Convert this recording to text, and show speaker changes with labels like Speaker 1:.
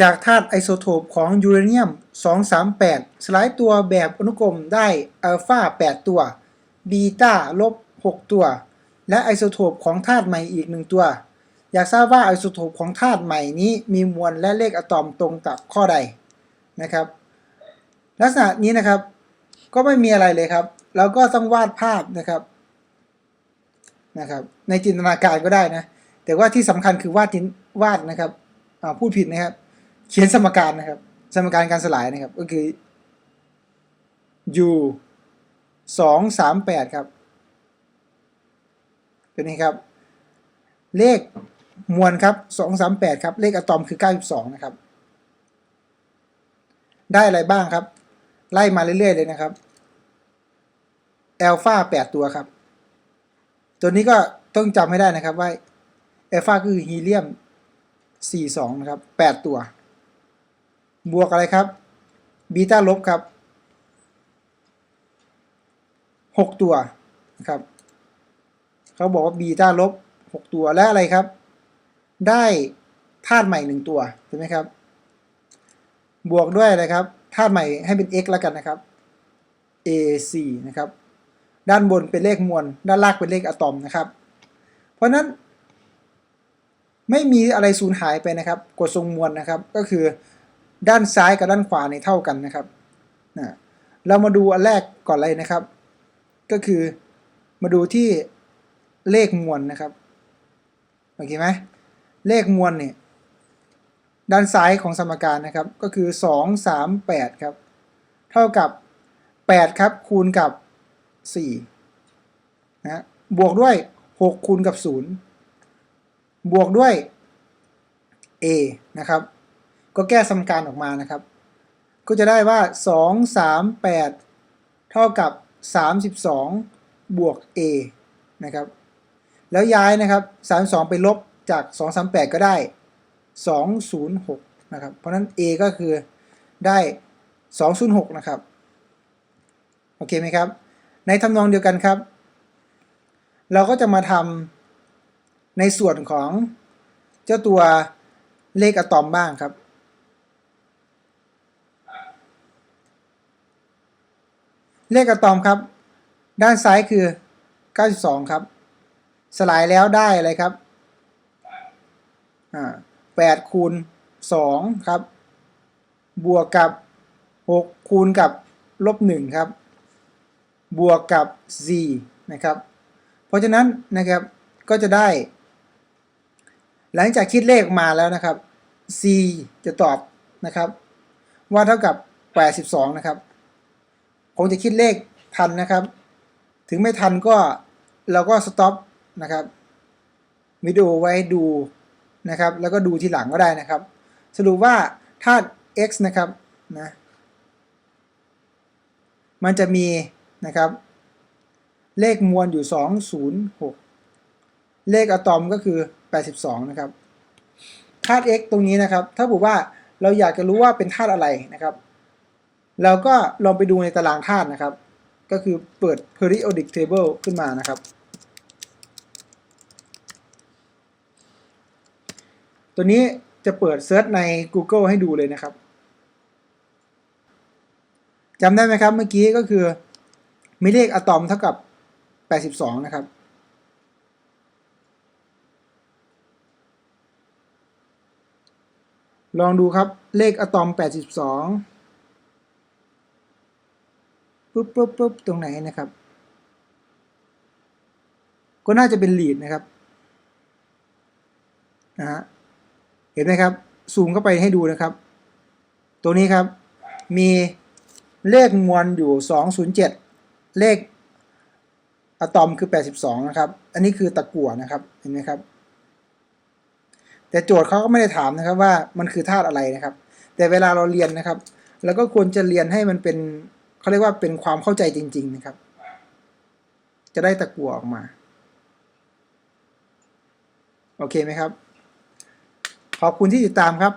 Speaker 1: จากธาตุไอโซโทปของยูเรเนียม 238 สลายตัวแบบอนุกรมได้อัลฟา8 ตัวบีตาลบ 6 ตัว และไอโซโทปของธาตุใหม่อีก 1 ตัว อยากทราบว่าไอโซโทปของธาตุใหม่นี้มีมวลและเลขอะตอมตรงกับข้อใดนะครับ ลักษณะนี้นะครับก็ไม่มีอะไรเลยครับเราก็ต้องวาดภาพนะครับนะครับ ในจินตนาการก็ได้นะ แต่ว่าที่สำคัญคือวาดจินวาดนะครับพูดผิดนะครับ เขียนสมการนะครับ สมการการสลายนะครับ ก็คือ u สองสามแปดครับตัวนี้ครับ เลขมวลครับสองสามแปดครับ เลขอะตอมคือเก้าสิบสองนะครับ ได้อะไรบ้างครับ ไล่มาเรื่อยๆเลยนะครับแอลฟาแปดตัวครับ ตัวนี้ก็ต้องจำให้ได้นะครับว่าแอลฟาคือฮีเลียมสี่สองนะครับแปดตัว บวกอะไรครับบีตาลบครับหกตัวนะครับเขาบอกว่าบีตาลบหกตัวและอะไรครับ ได้ธาตุใหม่หนึ่งตัวใช่ไหมครับ บวกด้วยอะไรครับธาตุใหม่ให้เป็น x แล้วกันนะครับ AC นะครับ ด้านบนเป็นเลขมวล ด้านล่างเป็นเลขอะตอมนะครับ เพราะฉะนั้นไม่มีอะไรสูญหายไปนะครับกฎทรงมวลนะครับ ก็คือ ด้านซ้ายกับด้านขวาในเท่ากันนะครับนะเรามาดูอันแรกก่อนเลยนะครับ ก็คือมาดูที่เลขมวลนะครับโอเคไหมเลขมวลเนี่ยด้านซ้ายของสมการนะครับ ก็คือ 2 3 8 ครับ เท่ากับ 8 ครับ คูณกับ 4 นะ บวกด้วย 6 คูณกับ 0 บวกด้วย a นะครับ ก็แก้สมการออกมานะครับ ก็จะได้ว่า 2 3 8 เท่ากับ 32 บวก a นะครับ แล้วย้ายนะครับ 32 ไปลบจาก 238 ก็ได้ 206 นะครับ เพราะนั้น a ก็คือได้ 206 นะครับ โอเคไหมครับ ในทำนองเดียวกันครับ เราก็จะมาทำในส่วนของเจ้าตัวเลขอะตอมบ้างครับ เลขอะตอมครับ ด้านซ้ายคือ 92 ครับ สลายแล้วได้อะไรครับอ่า8คูณ2ครับ บวกกับ 6 คูณกับลบ1ครับ บวกกับ 4 นะครับ เพราะฉะนั้นนะครับก็จะได้ หลังจากคิดเลขมาแล้วนะครับ c จะตอบนะครับ ว่าเท่ากับ 82 นะครับ คงจะคิดเลขทันนะครับ ถึงไม่ทันก็เราก็สต็อปนะครับวิดีโอไว้ดูนะครับ แล้วก็ดูทีหลังก็ได้นะครับ สรุปว่าธาตุ x นะครับนะมันจะมีนะครับ เลขมวลอยู่ 206 เลขอะตอมก็คือ 82 นะครับธาตุ x ตรงนี้นะครับ ถ้าบอกว่าเราอยากจะรู้ว่าเป็นธาตุอะไรนะครับ เราก็ลองไปดูในตารางธาตุนะครับ ก็คือเปิด periodic table ขึ้นมานะครับ ตัวนี้จะเปิดเซิร์ชใน Google ให้ดูเลยนะครับจำได้ไหมครับ เมื่อกี้ก็คือมีเลขอะตอมเท่ากับ 82 นะครับ ลองดูครับเลขอะตอม 82 ปุ๊บปุ๊บปุ๊บตรงไหนนะครับ ก็น่าจะเป็นลีดนะครับนะฮะเห็นไหมครับซูมเข้าไปให้ดูนะครับ ตัวนี้ครับมีเลขมวลอยู่ 207 เลขอะตอมคือ 82 นะครับ อันนี้คือตะกั่วนะครับ เห็นไหมครับ แต่โจทย์เขาก็ไม่ได้ถามนะครับว่ามันคือธาตุอะไรนะครับ แต่เวลาเราเรียนนะครับเราก็ควรจะเรียนให้มันเป็น เขาเรียกว่าเป็นความเข้าใจจริง ๆ นะครับ จะได้ตะกัวออกมา โอเคไหมครับ ขอบคุณที่ติดตามครับ